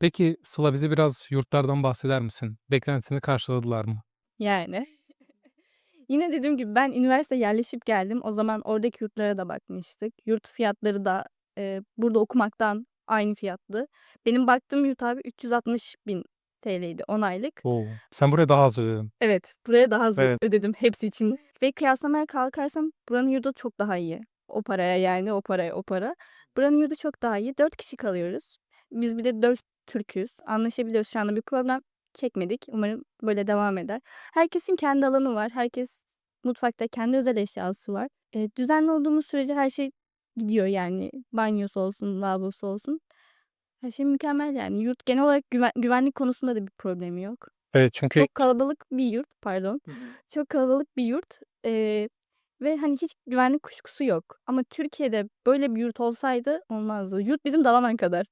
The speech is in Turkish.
Peki Sıla bize biraz yurtlardan bahseder misin? Beklentini karşıladılar mı? Yani. Yine dediğim gibi ben üniversiteye yerleşip geldim. O zaman oradaki yurtlara da bakmıştık. Yurt fiyatları da, eee, burada okumaktan aynı fiyattı. Benim baktığım yurt abi 360.000 TL'ydi 10 aylık. O! Sen buraya daha az ödedin. Evet, buraya daha az Evet. ödedim hepsi için ve kıyaslamaya kalkarsam buranın yurdu çok daha iyi. O paraya yani o paraya o para. Buranın yurdu çok daha iyi. 4 kişi kalıyoruz. Biz bir de 4 Türk'üz. Anlaşabiliyoruz. Şu anda bir problem çekmedik. Umarım böyle devam eder. Herkesin kendi alanı var. Herkes mutfakta kendi özel eşyası var. Eee, düzenli olduğumuz sürece her şey gidiyor yani. Banyosu olsun, lavabosu olsun. Her şey mükemmel yani. Yurt genel olarak güven güvenlik konusunda da bir problemi yok. Evet, çünkü Çok kalabalık bir yurt, pardon. Çok kalabalık bir yurt, eee, ve hani hiç güvenlik kuşkusu yok. Ama Türkiye'de böyle bir yurt olsaydı olmazdı. Yurt bizim Dalaman kadar.